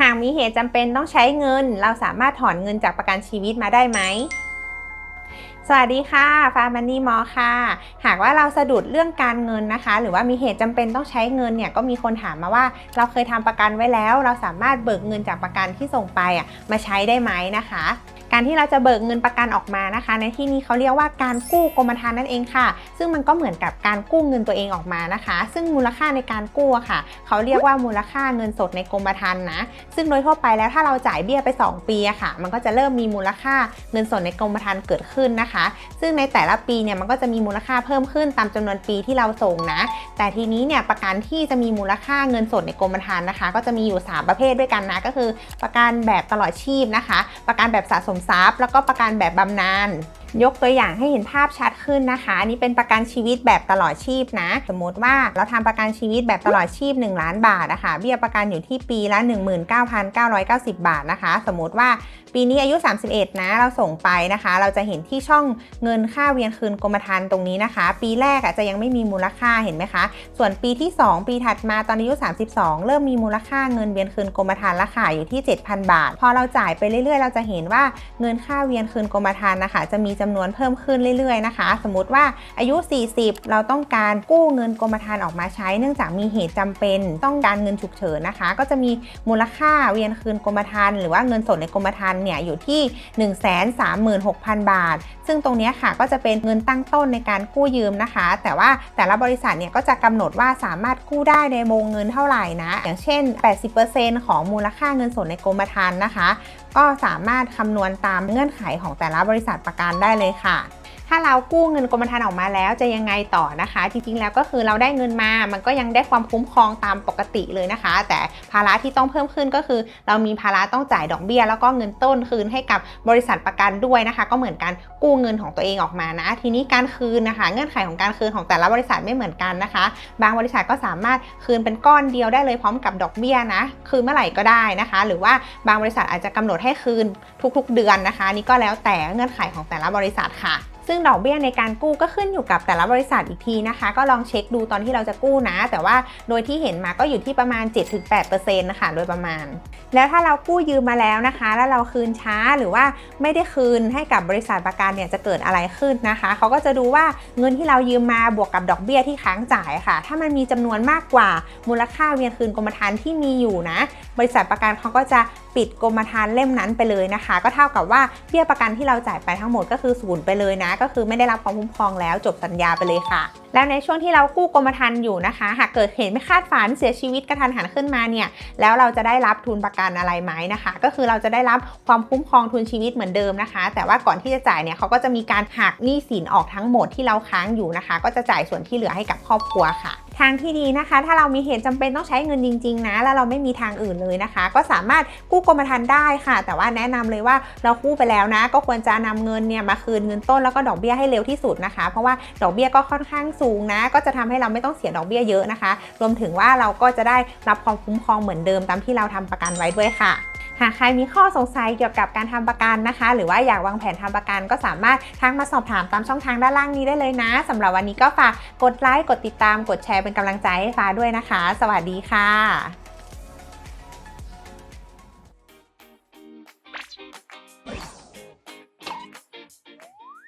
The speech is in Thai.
หากมีเหตุจำเป็นต้องใช้เงิน เราสามารถถอนเงินจากประกันชีวิตมาได้ไหม สวัสดีค่ะ ฟาร์มันนี่มอค่ะ หากว่าเราสะดุดเรื่องการเงินนะคะ หรือว่ามีเหตุจำเป็นต้องใช้เงินเนี่ย ก็มีคนถามมาว่า เราเคยทำประกันไว้แล้ว เราสามารถเบิกเงินจากประกันที่ส่งไปอะมาใช้ได้ไหมนะคะ การที่เราจะเบิกเงินประกันออกมานะคะ ในที่นี้เขาเรียกว่าการกู้กรมธรรม์นั่นเองค่ะ ซึ่งมันก็เหมือนกับการกู้เงินตัวเองออกมานะคะ ซึ่งมูลค่าในการกู้ค่ะ เขาเรียกว่ามูลค่าเงินสดในกรมธรรม์นะ ซึ่งโดยทั่วไปแล้วถ้าเราจ่ายเบี้ยไป 2 ปีอะค่ะ มันก็จะเริ่มมีมูลค่าเงินสดในกรมธรรม์เกิดขึ้นนะคะ ซึ่งในแต่ละปีเนี่ยมันก็จะมีมูลค่าเพิ่มขึ้นตามจำนวนปีที่เราส่งนะ แต่ทีนี้เนี่ยประกันที่จะมีมูลค่าเงินสดในกรมธรรม์นะคะ ก็จะมีอยู่ 3 ประเภทด้วยกันนะ ก็คือ ประกันแบบตลอดชีพนะคะ ประกันแบบสะสมทรัพย์ แล้วก็ประกันแบบบำนาญยกตัวอย่างให้เห็นภาพชัด ขึ้นนะคะ อันนี้เป็นประกันชีวิตแบบตลอดชีพนะ สมมติว่าเราทำประกันชีวิตแบบตลอดชีพ 1 ล้านบาทนะคะเบี้ยประกันอยู่ที่ปีละ 19,990 บาทนะคะ สมมติว่าปีนี้อายุ 31 นะเราส่งไปนะคะ เราจะเห็นที่ช่องเงินค่าเวียนคืนกรมธรรม์ตรงนี้นะคะ ปีแรกอะจะยังไม่มีมูลค่าเห็นไหมคะ ส่วนปีที่ 2 ปีถัดมาตอนอายุ 32 เริ่มมีมูลค่าเงินเวียนคืนกรมธรรม์ละค่ะอยู่ที่ 7,000 บาท พอเราจ่ายไปเรื่อยๆ เราจะเห็นว่าเงินค่าเวียนคืนกรมธรรม์นะคะ จะมีจำนวนเพิ่มขึ้นเรื่อยๆนะคะสมมติว่าอายุ 40 เราต้องการกู้เงินกรมธรรม์ออกมาใช้ เนื่องจากมีเหตุจำเป็นต้องการเงินฉุกเฉินนะคะ ก็จะมีมูลค่าเวียนคืนกรมธรรม์หรือว่าเงินสดในกรมธรรม์เนี่ยอยู่ที่ 136,000 บาท ซึ่งตรงนี้ค่ะก็จะเป็นเงินตั้งต้นในการกู้ยืมนะคะ แต่ว่าแต่ละบริษัทเนี่ยก็จะกำหนดว่าสามารถกู้ได้ในวงเงินเท่าไหร่นะ อย่างเช่น 80%ของมูลค่าเงินสดในกรมธรรม์นะคะ ก็สามารถคำนวณตามเงื่อนไขของแต่ละบริษัทประกันได้เลยค่ะ ถ้าเรากู้เงินกรมธรรม์ออกมาแล้วจะยังไงต่อนะคะ จริงๆแล้วก็คือเราได้เงินมา มันก็ยังได้ความคุ้มครองตามปกติเลยนะคะ แต่ภาระที่ต้องเพิ่มขึ้นก็คือ เรามีภาระต้องจ่ายดอกเบี้ย แล้วก็เงินต้นคืนให้กับบริษัทประกันด้วยนะคะ ก็เหมือนการกู้เงินของตัวเองออกมานะ ทีนี้การคืนนะคะ เงื่อนไขของการคืนของแต่ละบริษัทไม่เหมือนกันนะคะ บางบริษัทก็สามารถคืนเป็นก้อนเดียวได้เลยพร้อมกับดอกเบี้ยนะ คืนเมื่อไหร่ก็ได้นะคะ หรือว่าบางบริษัทอาจจะกำหนดให้คืนทุก ๆ เดือนนะคะ นี่ก็แล้วแต่เงื่อนไขของแต่ละบริษัทค่ะ ซึ่งดอกเบี้ยในการกู้ก็ขึ้นอยู่กับแต่ละบริษัทอีกทีนะคะ ก็ลองเช็คดูตอนที่เราจะกู้นะ แต่ว่าโดยที่เห็นมาก็อยู่ที่ประมาณ 7-8%นะคะโดยประมาณ แล้วถ้าเรากู้ยืมมาแล้วนะคะ แล้วเราคืนช้าหรือว่าไม่ได้คืนให้กับบริษัทประกันเนี่ยจะเกิดอะไรขึ้นนะคะเขาก็จะดูว่าเงินที่เรายืมมาบวกกับดอกเบี้ยที่ค้างจ่ายค่ะ ถ้ามันมีจำนวนมากกว่ามูลค่าเวียนคืนกรมธรรม์ที่มีอยู่นะ บริษัทประกันเขาก็จะปิดกรมธรรม์เล่มนั้นไปเลยนะคะ ก็เท่ากับว่าเบี้ยประกันที่เราจ่ายไปทั้งหมดก็คือศูนย์ไปเลยนะก็คือไม่ได้รับความคุ้มครองแล้วจบสัญญาไปเลยค่ะ แล้วในช่วงที่เรากู้กรมธรรม์อยู่นะคะ หากเกิดเหตุไม่คาดฝันเสียชีวิตกระทันหันขึ้นมาเนี่ยแล้วเราจะได้รับทุนประกันอะไรไหมนะคะ ก็คือเราจะได้รับความคุ้มครองทุนชีวิตเหมือนเดิมนะคะ แต่ว่าก่อนที่จะจ่ายเนี่ยเขาก็จะมีการหักหนี้สินออกทั้งหมดที่เราค้างอยู่นะคะ ก็จะจ่ายส่วนที่เหลือให้กับครอบครัวค่ะทางที่ดีนะคะ ถ้าเรามีเหตุจำเป็นต้องใช้เงินจริง ๆ นะ แล้วเราไม่มีทางอื่นเลยนะคะ ก็สามารถกู้กรมธรรม์ได้ค่ะ แต่ว่าแนะนำเลยว่าเรากู้ไปแล้วนะ ก็ควรจะนำเงินเนี่ยมาคืนเงินต้นแล้วก็ดอกเบี้ยให้เร็วที่สุดนะคะ เพราะว่าดอกเบี้ยก็ค่อนข้างสูงนะ ก็จะทำให้เราไม่ต้องเสียดอกเบี้ยเยอะนะคะ รวมถึงว่าเราก็จะได้รับความคุ้มครองเหมือนเดิมตามที่เราทำประกันไว้ด้วยค่ะหากใครมีข้อสงสัยเกี่ยวกับการทำประกันนะคะ หรือว่าอยากวางแผนทำประกันก็สามารถทักมาสอบถามตามช่องทางด้านล่างนี้ได้เลยนะสำหรับวันนี้ก็ฝากกดไลค์กดติดตามกดแชร์เป็นกำลังใจให้ฟ้าด้วยนะคะ สวัสดีค่ะ